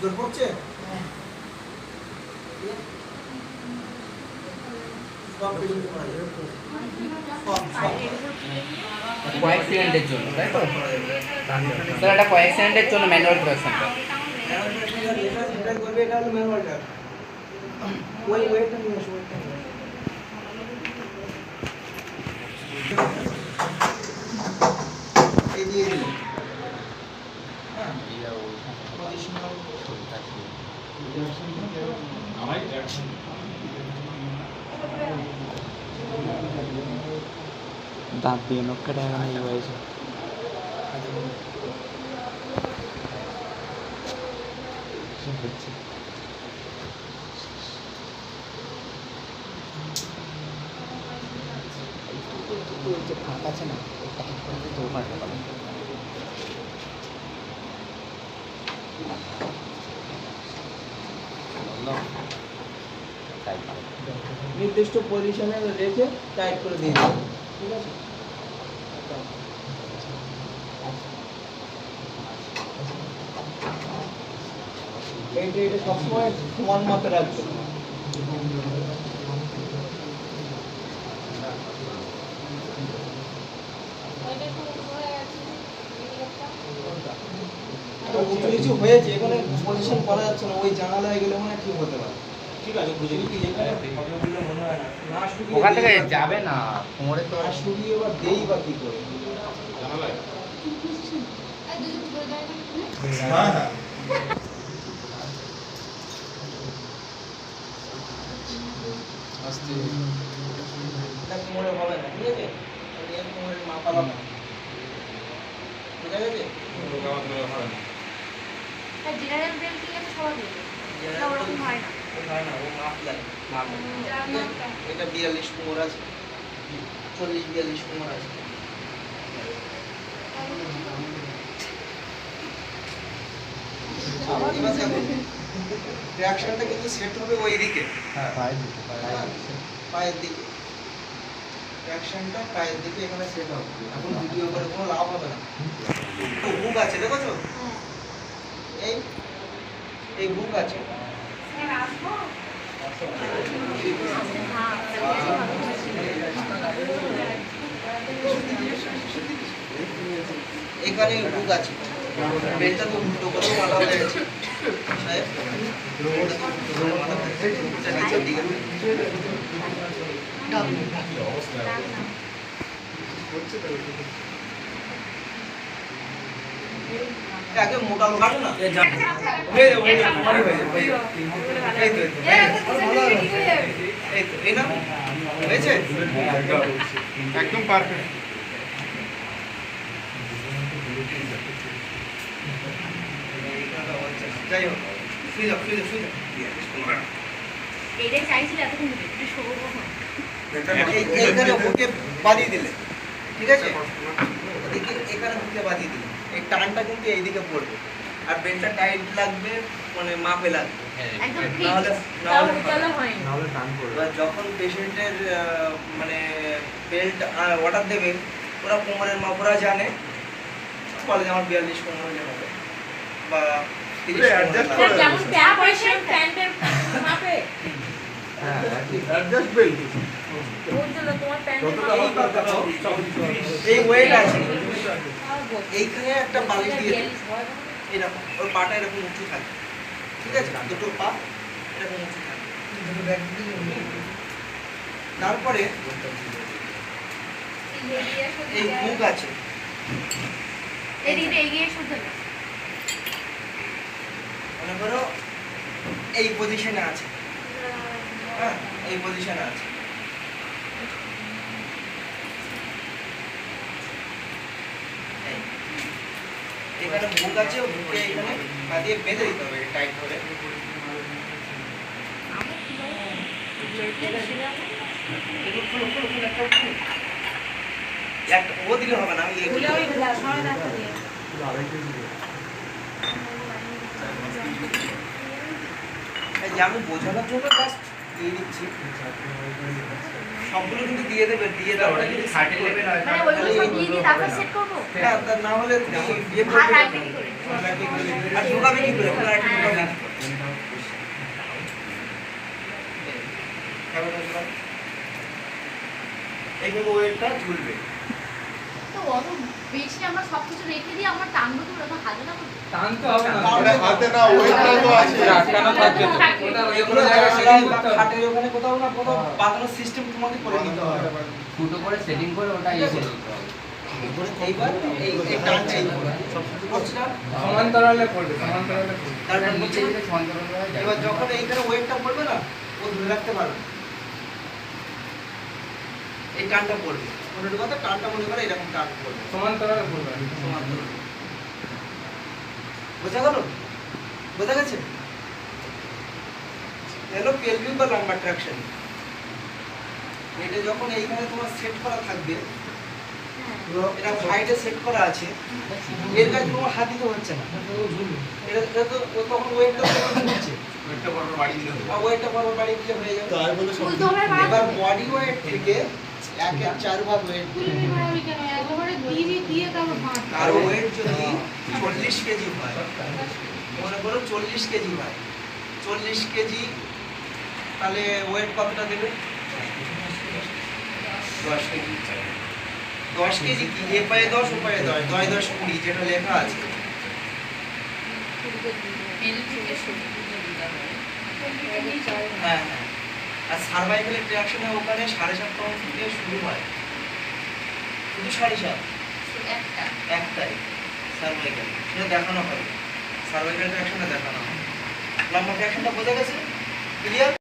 জোর পড়ছে কোঅ্যাক্সিডেন্টের জন্য তাই তো? স্যার এটা কোঅ্যাক্সিডেন্টের জন্য ম্যানুয়াল এটা ওই ওয়েটটা নিয়ে আসো ওয়েটটা নিয়ে আসো। এই দিয়ে দিন হ্যাঁ পজিশনাল দাঁত দিয়ে নক্কাটা এখন এই বয়সে ফাঁক আছে না এটা ঠিক করে দিতে ওখানে পাবে নির্দিষ্ট পজিশনে রেখে টাইট করে দিয়ে দিন ঠিক আছে? এইটা এটা সবসময় সমান মাপে রাখবেন উঁচু নিচু হয়েছে এখানে পজিশন করা যাচ্ছে না ওই জানালায় গেলে মনে হয় ঠিক হতে পারে। ঠিক আছে বুঝে কি মনে হয় না না ওখান থেকে যাবে না কোমরে তো না শুকিয়ে এবার দেই বা কি করে। হ্যাঁ হ্যাঁ এটা কোমরে হবে না ঠিক আছে? এটা এই কোমরের মাপ জেনারেল বেল কি আছে সবার ওরকম হয় না। হয় না ও মাপ লাগে মাপ এটা বিয়াল্লিশ কোমর আছে। চল্লিশ বিয়াল্লিশ কোমর আছে। এবার রিয়াকশনটা কিন্তু সেট হবে ওই দিকে। পায়ের দিকে রিয়াকশনটা পায়ের দিকে। এখানে সেট হবে। এখন ভিডিও করে কোনো লাভ হবে না। আছে দেখেছ? হ্যাঁ এই এই বুক আছে। এখানে বুক আছে। বেলটা তো উল্টো করে মাথা হয়ে গেছে। সাহেব বেলটা তো উল্টো করে মাথা হয়ে গেছে। বুকটা নিচের দিকে আগে মোটা লোক আছে না? হয়ে হয়ে হয়ে হয়ে এই তো এই তো এই না হয়েছে একদম পারফেক্ট যাই হোক চাইছিলে এতক্ষণ একটু সবুজ এইখানে বুকে বাঁধিয়ে দিলে ঠিক আছে? এখানে বুকে বাঁধিয়ে দিলে। এই টানটা কিন্তু এইদিকে পড়বে। আর বেলটা টাইট লাগবে মানে মাপে লাগবে। নাহলে তাও নাহলে উতলা হয়নি। যখন পেশেন্টের মানে বেল্ট অর্ডার দেবে ওরা কোমরের মাপ ওরা জানে বলে যে আমার বিয়াল্লিশ কোমর হলে হবে। বা সব কিছু এই ওয়েট আছে। এইখানে একটা বালিশ দিয়ে না? এরকম ওর পাটা এরকম উঁচু থাকে ঠিক আছে দুটো পা এরকম উঁচু থাকে। তারপরে এই মুখ আছে। মনে করো এই পজিশনে আছে হ্যাঁ এই পজিশনে আছে এখানে মুখ আছে মুখে এখানে পা দিয়ে বেঁধে দিতে হবে টাইট করে। একটা ও দিলে হবে না, আমি আমি বোঝানোর জন্য দিয়ে দিচ্ছি। সবগুলো কিন্তু দিয়ে দেবে দিয়ে দাও। ওটা কিন্তু থার্টি লেভেল হয় মানে ওইগুলো সব দিয়ে দিয়ে তারপর সেট করব? হ্যাঁ তা না হলে তুমি ইয়ে করবে রাখবে কি করে আর ঢোকাবে কি করে ওখানে আরেকটা ঢোকাবে কি করে? এবার দেখলাম। এইভাবে ওয়েটটা ঝুলবে। অত বেশি আমরা সব রেখে দিয়ে আমার টানবো তো ওরকম হাতে না টানতে হবে না। ওটা হাতে না ওয়েটটা তো আছে। আটকানো থাকবে ওটা এগুলো কোনো জায়গায় জায়গায় সেটিং করতে হবে। খাটের ওখানে কোথাও না কোথাও বাঁধানোর সিস্টেম তোমাকে করে নিতে হবে। ফুটো করে সেটিং করে ওটা ইয়ে করে দিতে হবে। এইবার এই এই টানটা এই করছিলাম সমান্তরালে পড়বে সমান্তরালে তারপর নিচে নিচে সমান্তরাল হয় এবার যখন এইখানে ওয়েটটা পড়বে না ও ধরে রাখতে পারবে। এই টানটা পড়বে। মনে কথা টানটা মনে করে এরকম টান পড়বে সমান্তরালে পড়বে সমান্তরাল। বোঝা গেল? বোঝা গেছে? হ্যালো পেলভিউ বা লাম্বার ট্রাকশন এটা যখন এইখানে তোমার সেট করা থাকবে এটা হাইটে সেট করা আছে এর কাছে তোমার হাত দিতে হচ্ছে না। এটা এটা তো ও তখন ওয়েটটা হচ্ছে ওয়েটটা বড় বাড়ি দিলে ওয়েটটা বড় বাড়ি দিলে হয়ে যাবে। এবার বডি ওয়েট থেকে একের চার ভাগ ওয়েট আর ওয়েট যদি চল্লিশ কেজি হয় মনে করো চল্লিশ কেজি হয় চল্লিশ কেজি তাহলে ওয়েট কতটা দেবে? দশ কেজি। দশ কেজি কি? এ পায়ে দশ ও পায়ে দশ দশ দশ কুড়ি যেটা লেখা আছে। হ্যাঁ হ্যাঁ। আর সার্ভাইভালের ট্র্যাকশনে ওখানে সাড়ে সাতটা অংশ থেকে শুরু হয়। শুধু সাড়ে সাত? একটাই সার্ভাইকাল সেটা দেখানো হবে। সার্ভাইকাল ট্র্যাকশনে দেখানো হবে। লম্বা ট্র্যাকশনটা বোঝা গেছে? ক্লিয়ার